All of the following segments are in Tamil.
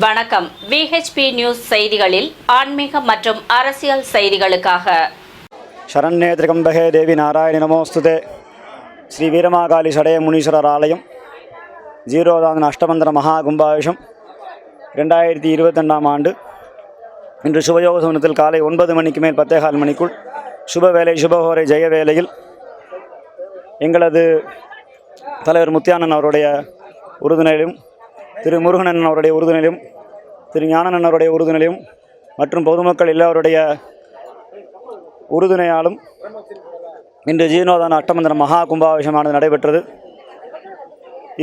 வணக்கம். விஹெச்பி நியூஸ் செய்திகளில் ஆன்மீக மற்றும் அரசியல் செய்திகளுக்காக. சரண்யே திருகம்பகே தேவி நாராயண நமோஸ்துதே. ஸ்ரீ வீரமாகாலி சடைய முனீஸ்வரர் ஆலயம். ஜீரோதான் அஷ்டமந்திர மகா கும்பாபிஷம். ரெண்டாயிரத்தி இருபத்தெண்டாம் ஆண்டு. இன்று சுபயோக சமனத்தில் காலை ஒன்பது மணிக்கு மேல் பத்தேகால் மணிக்குள் சுப வேலை சுபஹோரை ஜெய வேலையில் எங்களது தலைவர் முத்தியானன் அவருடைய உறுதுணையிலும் திரு முருகனன் அவருடைய உறுதுணையும் திரு ஞானனன் அவருடைய உறுதுணையும் மற்றும் பொதுமக்கள் எல்லோருடைய உறுதுணையாலும் இன்று ஜீர்ணோதான அட்டமந்திர மகா கும்பாபிஷமானது நடைபெற்றது.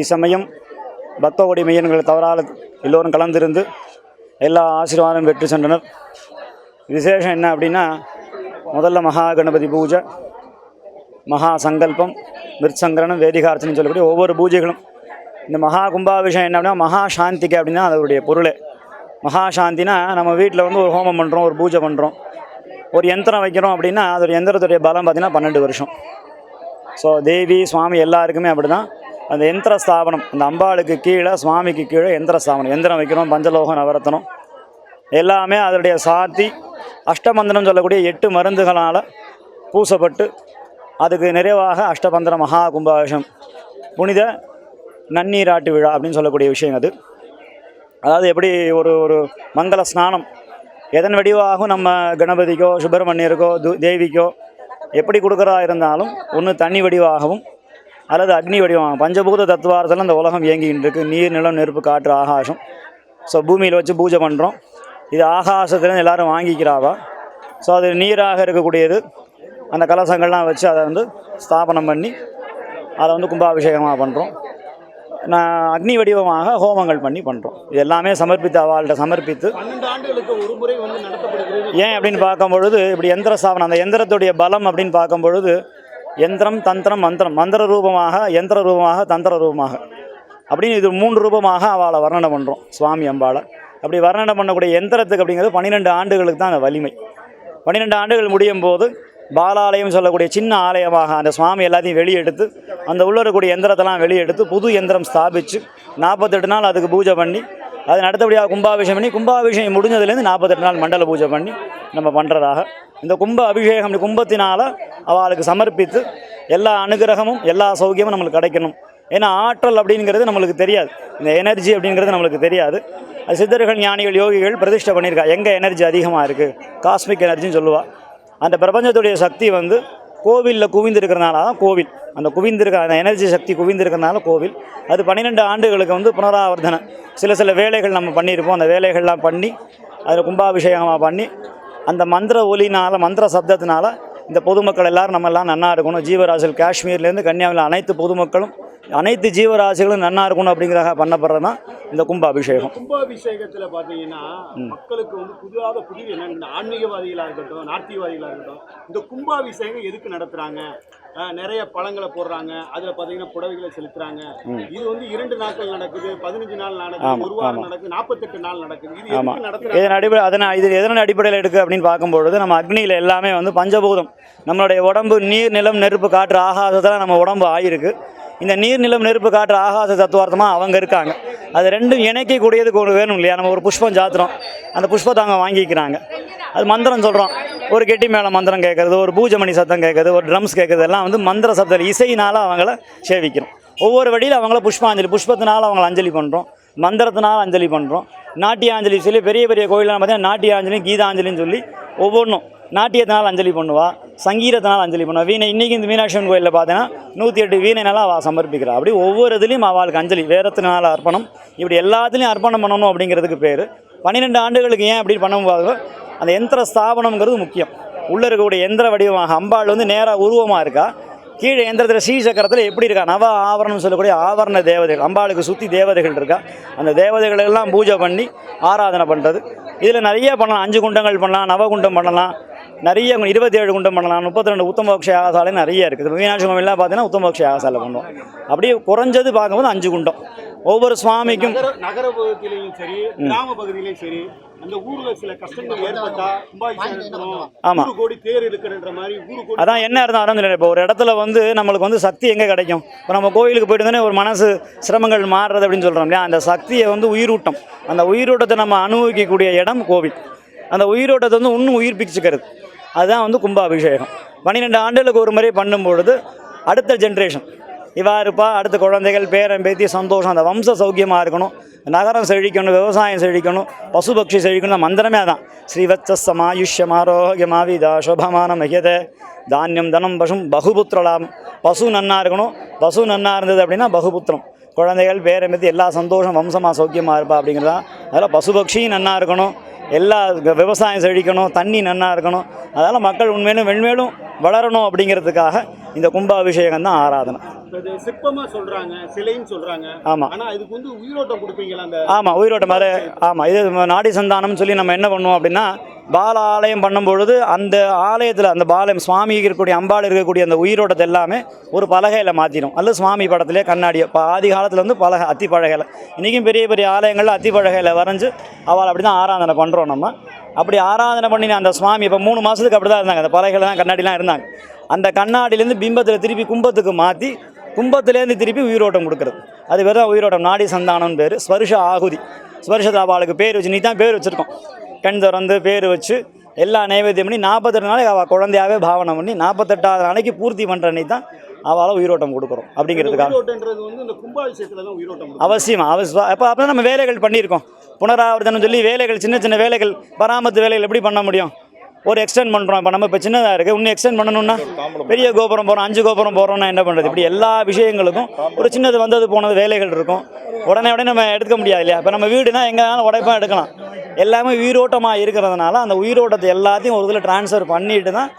இச்சமயம் பக்தோடி மையன்கள் தவறால் எல்லோரும் கலந்திருந்து எல்லா ஆசீர்வாதம் பெற்று சென்றனர். விசேஷம் என்ன அப்படின்னா முதல்ல மகா கணபதி பூஜை மகா சங்கல்பம் மிருத்சங்கரணம் வேதிகார்த்தனை சொல்லக்கூடிய ஒவ்வொரு பூஜைகளும் இந்த மகா கும்பாபிஷேகம் என்ன அப்படின்னா மகா சாந்திக்கு அப்படின்னா அதனுடைய பொருள். மகா சாந்தினா நம்ம வீட்டில் வந்து ஒரு ஹோமம் பண்ணுறோம் ஒரு பூஜை பண்ணுறோம் ஒரு யந்திரம் வைக்கிறோம் அப்படின்னா அதோட யந்திரத்துடைய பலம் பார்த்திங்கன்னா பன்னெண்டு வருஷம். ஸோ தேவி சுவாமி எல்லாருக்குமே அப்படி தான் அந்த யந்திர ஸ்தாபனம் அந்த அம்பாளுக்கு கீழே சுவாமிக்கு கீழே யந்திர ஸ்தாபனம். எந்திரம் வைக்கிறோம் பஞ்சலோகம் நவரத்தனம். எல்லாமே அதனுடைய சாத்தி அஷ்டமந்திரம் சொல்லக்கூடிய எட்டு மருந்துகளால் பூசப்பட்டு அதுக்கு நிறைவாக அஷ்டபந்திர மகா கும்பாபிஷம் புனித நன்னீராட்டு விழா அப்படின்னு சொல்லக்கூடிய விஷயம் அது. அதாவது எப்படி ஒரு ஒரு மங்கள ஸ்நானம். எதன் வடிவாகவும் நம்ம கணபதிக்கோ சுப்பிரமணியருக்கோ து தேவிக்கோ எப்படி கொடுக்குறதா இருந்தாலும் ஒன்று தண்ணி வடிவாகவும் அல்லது அக்னி வடிவமாகும் பஞ்சபூத தத்துவாரத்தில் அந்த உலகம் இயங்கிக்கிட்டு இருக்குது நீர் நிலம் நெருப்பு காற்று ஆகாசம். ஸோ பூமியில் வச்சு பூஜை பண்ணுறோம் இது ஆகாசத்துலேருந்து எல்லோரும் வாங்கிக்கிறாவா? ஸோ அது நீராக இருக்கக்கூடியது. அந்த கலசங்கள்லாம் வச்சு அதை வந்து ஸ்தாபனம் பண்ணி அதை வந்து கும்பாபிஷேகமாக பண்ணுறோம் நான் அக்னி வடிவமாக ஹோமங்கள் பண்ணி பண்ணுறோம் இது எல்லாமே சமர்ப்பித்து அவள்கிட்ட சமர்ப்பித்து. ஏன் அப்படின்னு பார்க்கும் பொழுது இப்படி எந்திர ஸ்தாபனம் அந்த எந்திரத்துடைய பலம் அப்படின்னு பார்க்கும் பொழுது யந்திரம் தந்திரம் மந்திரம் மந்திர ரூபமாக யந்திர ரூபமாக தந்திர ரூபமாக. அப்படின்னு இது மூன்று ரூபமாக அவளை வர்ணனை பண்ணுறோம் சுவாமி அம்பாளை. அப்படி வர்ணனை பண்ணக்கூடிய எந்திரத்துக்கு அப்படிங்கிறது பன்னிரெண்டு ஆண்டுகளுக்கு தான் அந்த வலிமை. பன்னிரெண்டு ஆண்டுகள் முடியும் போது பாலாலயம் சொல்லக்கூடிய சின்ன ஆலயமாக அந்த சுவாமி எல்லாத்தையும் வெளியெடுத்து அந்த உள்ள இருக்கக்கூடிய எந்திரத்தெல்லாம் வெளியெடுத்து புது எந்திரம் ஸ்தாபித்து நாற்பத்தெட்டு நாள் அதுக்கு பூஜை பண்ணி அது அடுத்தபடியாக கும்பாபிஷேகம் பண்ணி கும்பாபிஷேகம் முடிஞ்சதுலேருந்து நாற்பத்தெட்டு நாள் மண்டல பூஜை பண்ணி நம்ம பண்ணுறதாக இந்த கும்ப அபிஷேகம் கும்பத்தினால் அவளுக்கு சமர்ப்பித்து எல்லா அனுகிரகமும் எல்லா சௌக்கியமும் நம்மளுக்கு கிடைக்கணும். ஏன்னா ஆற்றல் அப்படிங்கிறது நம்மளுக்கு தெரியாது. இந்த எனர்ஜி அப்படிங்கிறது நம்மளுக்கு தெரியாது. அது சித்தர்கள் ஞானிகள் யோகிகள் பிரதிஷ்டை பண்ணியிருக்கா. எங்கே எனர்ஜி அதிகமாக இருக்குது காஸ்மிக் எனர்ஜின்னு சொல்லுவாள் அந்த பிரபஞ்சத்துடைய சக்தி வந்து கோவிலில் குவிந்திருக்கிறனால தான் கோவில். அந்த குவிந்திருக்க அந்த எனர்ஜி சக்தி குவிந்திருக்கிறனால கோவில். அது பன்னிரெண்டு ஆண்டுகளுக்கு வந்து புனராவர்த்தனை. சில சில வேலைகள் நம்ம பண்ணியிருப்போம். அந்த வேலைகள்லாம் பண்ணி அதில் கும்பாபிஷேகமாக பண்ணி அந்த மந்திர ஒலினால் மந்திர சப்தத்தினால இந்த பொதுமக்கள் எல்லோரும் நம்ம எல்லாம் நன்னா இருக்கணும். ஜீவராசிகள் காஷ்மீர்லேருந்து கன்னியாகுமரி அனைத்து பொதுமக்களும் அனைத்து ஜீவராசிகளும் நன்னா இருக்கணும் அப்படிங்கிறதாக பண்ணப்படுறது தான் இந்த கும்பாபிஷேகம். கும்பாபிஷேகத்துல பாத்தீங்கன்னா மக்களுக்கு வந்து புதிதாக புதிய என்ன இந்த ஆன்மீகவாதிகளா இருக்கட்டும் நாத்தியவாதிகளா இருக்கட்டும் இந்த கும்பாபிஷேகம் எதுக்கு நடத்துறாங்க? அஹ், நிறைய பழங்களை போடுறாங்க. அதுல பாத்தீங்கன்னா புடவைகளை செலுத்துறாங்க. இது வந்து இரண்டு நாட்கள் நடக்குது பதினஞ்சு நாள் நடக்குது ஒரு வாரம். நடக்குது நாற்பத்தெட்டு நாள் நடக்குது. இது ஆமாம் இதன் அடிப்படை அதனை இது எதன் அடிப்படையில் எடுக்கு அப்படின்னு பார்க்கும்பொழுது நம்ம அக்னியில் எல்லாமே வந்து பஞ்சபூதம். நம்மளுடைய உடம்பு நீர் நிலம் நெருப்பு காற்று ஆகாசத்தில் நம்ம உடம்பு ஆயிருக்கு. இந்த நீர் நிலம் நெருப்பு காற்று ஆகாச தத்துவார்த்தமாக அவங்க இருக்காங்க. அது ரெண்டும் இணைக்கக்கூடியதுக்கு ஒரு வேணும் இல்லையா? நம்ம ஒரு புஷ்பம் சாத்துறோம் அந்த புஷ்பத்தை அவங்க வாங்கிக்கிறாங்க. அது மந்திரம் சொல்கிறோம் ஒரு கெட்டி மேலே மந்திரம் கேட்குறது ஒரு பூஜை மணி சத்தம் கேட்குறது ஒரு ட்ரம்ஸ் கேட்குறது எல்லாம் வந்து மந்திர சப்தம். இசையினால் அவங்கள சேவிக்கிறோம். ஒவ்வொரு வழியில் அவங்கள புஷ்பாஞ்சலி புஷ்பத்தினால் அவங்கள அஞ்சலி பண்ணுறோம் மந்திரத்தினால் அஞ்சலி பண்ணுறோம் நாட்டியாஞ்சலி சொல்லி பெரிய பெரிய கோயிலெலாம் பார்த்தீங்கன்னா நாட்டியாஞ்சலி கீதாஞ்சலின்னு சொல்லி ஒவ்வொன்றும் நாட்டியத்தினால் அஞ்சலி பண்ணுவாள் சங்கீதத்தினால் அஞ்சலி பண்ணுவா. வீணை இன்றைக்கி இந்த மீனாட்சி கோயிலில் பார்த்தீங்கன்னா நூற்றி எட்டு வீணைனால அவள் சமர்ப்பிக்கிறா. அப்படி ஒவ்வொரு இதுலேயும் அவளுக்கு அஞ்சலி வேரத்தினால் அர்ப்பணம் இப்படி எல்லாத்துலேயும் அர்ப்பணம் பண்ணணும் அப்படிங்கிறதுக்கு பேர். பன்னிரெண்டு ஆண்டுகளுக்கு ஏன் அப்படி பண்ணும்போது அந்த யந்திர ஸ்தாபனம்ங்கிறது முக்கியம். உள்ளே இருக்கக்கூடிய எந்திர வடிவமாக அம்பாள் வந்து நேராக உருவமாக இருக்கா. கீழே எந்திரத்தில் ஸ்ரீசக்கரத்தில் எப்படி இருக்கா? நவ ஆவரணம்னு சொல்லக்கூடிய ஆவரண தேவதைகள் அம்பாளுக்கு சுற்றி தேவதைகள் இருக்கா. அந்த தேவதைகளெல்லாம் பூஜை பண்ணி ஆராதனை பண்ணுறது இதில் நிறைய பண்ணலாம். அஞ்சு குண்டங்கள் பண்ணலாம் நவகுண்டம் பண்ணலாம். நிறைய இருபத்தி ஏழு குண்டம் பண்ணலாம் முப்பத்தி ரெண்டு உத்தமபக்ஷ யாகசாலை நிறைய இருக்குது. மீனாட்சி கோவில்லாம் பார்த்தீங்கன்னா உத்தமபக்ஷ யாகசாலை பண்ணுவோம் அப்படியே குறைஞ்சது பார்க்கும்போது அஞ்சு குண்டம். ஒவ்வொரு சுவாமிக்கும் நகர பகுதியிலையும் சரி கிராம பகுதியிலையும் சரி அந்த ஊர்ல சில கஷ்டங்கள் ஏற்பட்டா கும்பாபிஷேகம் ஆமா. ஊரு கோடி தேர் இருக்கிறன்ற மாதிரி ஊரு கோடி அதான் என்ன இருந்தாலும் இல்லை இப்போ ஒரு இடத்துல வந்து நம்மளுக்கு வந்து சக்தி எங்கே கிடைக்கும்? இப்போ நம்ம கோயிலுக்கு போயிட்டு ஒரு மனசு சிரமங்கள் மாறுறது அப்படின்னு சொல்கிறோம் இல்லையா? அந்த சக்தியை வந்து உயிரூட்டம். அந்த உயிரோட்டத்தை நம்ம அனுபவிக்கக்கூடிய இடம் கோவில். அந்த உயிரோட்டத்தை வந்து இன்னும் உயிர்ப்பிச்சுக்கிறது அதுதான் வந்து கும்பாபிஷேகம். பன்னிரெண்டு ஆண்டுகளுக்கு ஒரு முறை பண்ணும்பொழுது அடுத்த ஜென்ரேஷன் இவா இருப்பா அடுத்த குழந்தைகள் பேரன் பேத்தி சந்தோஷம் அந்த வம்ச சௌக்கியமாக இருக்கணும். நகரம் செழிக்கணும் விவசாயம் செழிக்கணும் பசுபக்ஷி செழிக்கணும் அந்த மந்திரமே அதான். ஆரோக்கியம் ஆரோக்கியமாவிதா சோபமான மகியத தானியம் தனம் பசும் பகுபுத்திரலாம் பசு நன்னா இருக்கணும். பசு நன்னா இருந்தது அப்படின்னா பகுபுத்திரம். குழந்தைகள் பேரன் எல்லா சந்தோஷம் வம்சமாக சௌக்கியமாக இருப்பா அப்படிங்கிறது தான். அதெல்லாம் பசுபக்ஷியும் நன்னா இருக்கணும். எல்லா விவசாயம் செழிக்கணும். தண்ணி நன்னா இருக்கணும். அதனால் மக்கள் உண்மையிலும் மென்மேலும் வளரணும் அப்படிங்கிறதுக்காக இந்த கும்பாபிஷேகம் தான் ஆராதனை. சிற்பமா சொல்றாங்க சிலைன்னு சொல்றாங்க. ஆமாம் ஆனா இதுக்கு வந்து உயிரோட்டம் கொடுப்பீங்களா அந்த ஆமாம் உயிரோட்டம். மாதிரி ஆமாம் இது நாடி சந்தானம்னு சொல்லி நம்ம என்ன பண்ணுவோம் அப்படின்னா பால ஆலயம் பண்ணும்பொழுது அந்த ஆலயத்தில் அந்த பாலயம் சுவாமி இருக்கக்கூடிய அம்பாள் இருக்கக்கூடிய அந்த உயிரோட்டத்தை எல்லாமே ஒரு பலகையில் மாற்றிடும் அல்லது சுவாமி படத்திலே கண்ணாடி இப்போ ஆதி காலத்தில் வந்து பலகை அத்தி பலகையில் இன்றைக்கும் பெரிய பெரிய ஆலயங்களில் அத்தி பலகையில் வரைஞ்சு அவள் அப்படி தான் ஆராதனை பண்ணுறோம் நம்ம. அப்படி ஆராதனை பண்ணின அந்த சுவாமி இப்போ மூணு மாதத்துக்கு அப்படி தான் இருந்தாங்க. அந்த பலகையில் தான் கண்ணாடிலாம் இருந்தாங்க. அந்த கண்ணாடியிலேருந்து பிம்பத்தில் திருப்பி கும்பத்துக்கு மாற்றி கும்பத்திலேருந்து திருப்பி உயிரோட்டம் கொடுக்குறது. அது பேர் தான் உயிரோட்டம் நாடி சந்தானம்னு பேர். ஸ்பர்ஷ ஆகுதி. ஸ்பர்ஷ தாபாளுக்கு பேர் வச்சு நீ தான் பேர் வச்சுருக்கோம். கண் திறந்து பேர் வச்சு எல்லா நைவேத்தியம் பண்ணி நாற்பத்தெட்டு நாளைக்கு அவள் குழந்தையாவே பாவனை பண்ணி நாற்பத்தெட்டாவது நாளைக்கு பூர்த்தி பண்ணுற அன்னைக்கு தான் அவளை உயிரோட்டம் கொடுக்குறோம். அப்படிங்கிறதுக்காக. அவசியம் அவசியம் அப்போ அப்போ நம்ம வேலைகள் பண்ணியிருக்கோம். புனராவர்த்தனம் சொல்லி வேலைகள் சின்ன சின்ன வேலைகள் பராமத்து வேலைகள் எப்படி பண்ண முடியும்? ஒரு எக்ஸ்டெண்ட் பண்ணுறோம் இப்போ நம்ம இப்போ சின்னதாக இருக்குது இன்னும் எக்ஸ்டெண்ட் பண்ணணும்னா பெரிய கோபுரம் போகிறோம் அஞ்சு கோபுரம் போகிறோம்னா என்ன பண்ணுறது இப்படி எல்லா விஷயங்களுக்கும் ஒரு சின்னது வந்தது போனது வேலைகள் இருக்கும். உடனே உடனே நம்ம எடுக்க முடியாது இல்லையா? இப்போ நம்ம வீடுனா எங்கேனாலும் உடைப்பா எடுக்கலாம். எல்லாமே உயிரோட்டமாக இருக்கிறதுனால அந்த உயிரோட்டத்தை எல்லாத்தையும் ஒரு இதில் ட்ரான்ஸ்ஃபர் பண்ணிட்டு தான்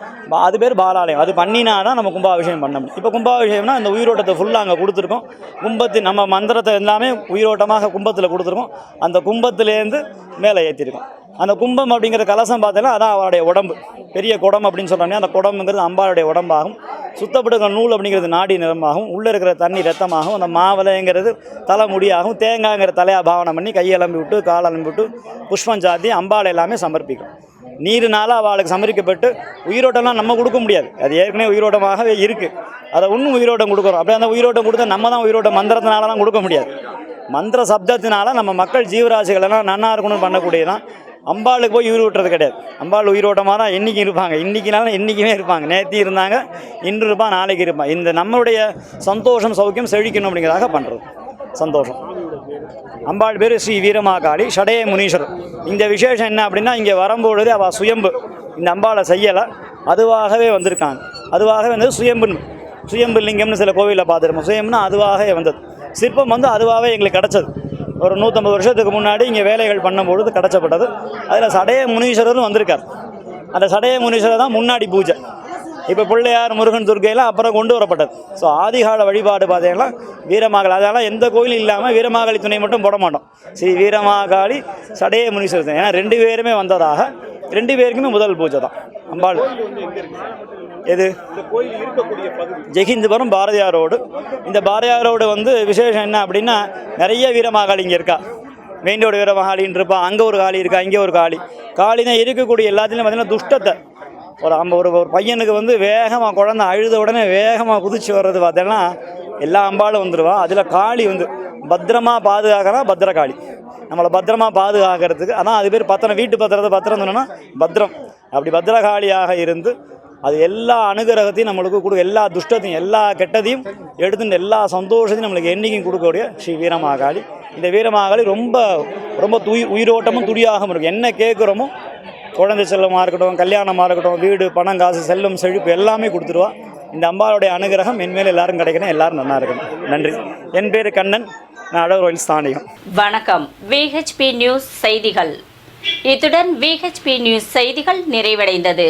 அது பேர் பாலாலயம். அது பண்ணினா தான் நம்ம கும்பாபிஷேகம் பண்ண முடியும். இப்போ கும்பாபிஷேகம்னா அந்த உயிரோட்டத்தை ஃபுல்லாக அங்கே கொடுத்துருக்கோம். கும்பத்தின் நம்ம மந்திரத்தை எல்லாமே உயிரோட்டமாக கும்பத்தில் கொடுத்துருக்கோம். அந்த கும்பத்துலேருந்து மேலே ஏற்றிருக்கோம் அந்த கும்பம் அப்படிங்கிற கலசம் பார்த்தீங்கன்னா அதான் அவருடைய உடம்பு. பெரிய குடம் அப்படின்னு சொல்கிறாங்க அந்த குடம்புங்கிறது அம்பாளுடைய உடம்பாகும். சுத்தப்படுகிற நூல் அப்படிங்கிறது நாடி நிறமாகும். உள்ளே இருக்கிற தண்ணி ரத்தமாகும். அந்த மாவளைங்கிறது தலை முடியாகும் தேங்காய்ங்கிற தலையாக பாவனை பண்ணி கையெலம்பி விட்டு காலம்பி விட்டு புஷ்பம் சாத்தி அம்பாள் எல்லாமே சமர்ப்பிக்கும். நீருனால அவளுக்கு சமரிக்கப்பட்டு உயிரோட்டம்லாம் நம்ம கொடுக்க முடியாது. அது ஏற்கனவே உயிரோட்டமாகவே இருக்குது அதை இன்னும் உயிரோட்டம் கொடுக்குறோம். அப்படியே அந்த உயிரோட்டம் கொடுத்தா நம்ம தான் உயிரோட்டம் மந்திரத்தினால தான் கொடுக்க முடியாது. மந்திர சப்தத்தினால நம்ம மக்கள் ஜீவராசிகள் எல்லாம் நன்னா இருக்கணும்னு பண்ணக்கூடியதான் அம்பாளுக்கு போய் உயிர் விட்டுறது கிடையாது. அம்பாள் உயிரோட்டமாக தான் என்றைக்கும் இருப்பாங்க. இன்றைக்கினாலும் என்றைக்குமே இருப்பாங்க. நேற்று இருந்தாங்க இன்று இருப்பான் நாளைக்கு இருப்பான் இந்த நம்மளுடைய சந்தோஷம் சௌக்கியம் செழிக்கணும் அப்படிங்கிறதாக பண்ணுறது சந்தோஷம். அம்பாள் பேர் ஸ்ரீ வீரமாகாளி ஷடைய முனீஸ்வரர் இந்த விசேஷம் என்ன அப்படின்னா இங்கே வரும்பொழுது அவள் சுயம்பு. இந்த அம்பாளை செய்யலை. அதுவாகவே வந்திருக்காங்க. அதுவாகவே வந்தது சுயம்புன்னு. சுயம்பு லிங்கம்னு சில கோவிலில் பார்த்துருப்போம். சுயம்புனா அதுவாகவே வந்தது. சிற்பம் வந்து அதுவாகவே எங்களுக்கு கிடச்சது. ஒரு நூற்றம்பது வருஷத்துக்கு முன்னாடி இங்கே வேலைகள் பண்ணும்பொழுது கிடச்சப்பட்டது. அதில் சடைய முனீஸ்வரரும் வந்திருக்கார். அந்த சடைய முனீஸ்வரர் தான் முன்னாடி பூஜை. இப்போ பிள்ளையார் முருகன் துர்க்கையெல்லாம் அப்புறம் கொண்டு வரப்பட்டது. ஸோ ஆதிகால வழிபாடு பார்த்தீங்கன்னா வீரமாகாளி அதெல்லாம் எந்த கோயிலும் இல்லாமல் வீரமாகாளி துணை மட்டும் போட மாட்டோம். ஸ்ரீ வீரமாகாளி சடைய முனீஸ்வரர். ஏன்னா ரெண்டு பேருமே வந்ததாக ரெண்டு பேருக்குமே முதல் பூஜை தான். அம்பாள். எது? ஜெகிந்தபுரம் பாரதியார் ரோடு. இந்த பாரதியார் ரோடு வந்து விசேஷம் என்ன அப்படின்னா நிறைய வீரமாகாளி இங்கே இருக்கா. மெயின் ரோடு வீரமகாளின்னு இருப்பா. அங்கே ஒரு காளி இருக்கா இங்கே ஒரு காளி. காளி தான் இருக்கக்கூடிய எல்லாத்துலேயும் பார்த்தீங்கன்னா துஷ்டத்தை ஒரு அம்ப ஒரு ஒரு பையனுக்கு வந்து வேகமாக குழந்தை அழுத உடனே வேகமாக குதிச்சு வர்றது பார்த்தேன்னா எல்லா அம்பாலும் வந்துடுவா அதில் காளி வந்து பத்திரமா பாதுகாக்கிறா பத்திரகாளி. நம்மளை பத்திரமா பாதுகாக்கிறதுக்கு அதான் அது பேர் பத்திரம் வீட்டு பத்திரத்தை பத்திரம் சொன்னோன்னா பத்திரம். அப்படி பத்திரகாளியாக இருந்து அது எல்லா அனுகிரகத்தையும் நம்மளுக்கு கொடுக்க எல்லா துஷ்டத்தையும் எல்லா கெட்டதையும் எடுத்துட்டு எல்லா சந்தோஷத்தையும் நம்மளுக்கு என்றைக்கும் கொடுக்கக்கூடிய ஸ்ரீ வீரமாகாளி. இந்த வீரமாகாளி ரொம்ப ரொம்ப துயி உயிரோட்டமும் துடியாகவும் இருக்கும். என்ன கேட்குறோமோ குழந்தை செல்லமாக இருக்கட்டும் கல்யாணமாக இருக்கட்டும் வீடு பணம் காசு செல்லும் செழிப்பு எல்லாமே கொடுத்துருவா. இந்த அம்பாளுடைய அனுகிரகம் என்மேல் எல்லாரும் கிடைக்கணும் எல்லாரும் நல்லா இருக்கணும். நன்றி. என் பேர் கண்ணன் நான் அழகு ஸ்தானியம் வணக்கம். விஹெச்பி நியூஸ் செய்திகள். இத்துடன் விஹெச்பி நியூஸ் செய்திகள் நிறைவடைந்தது.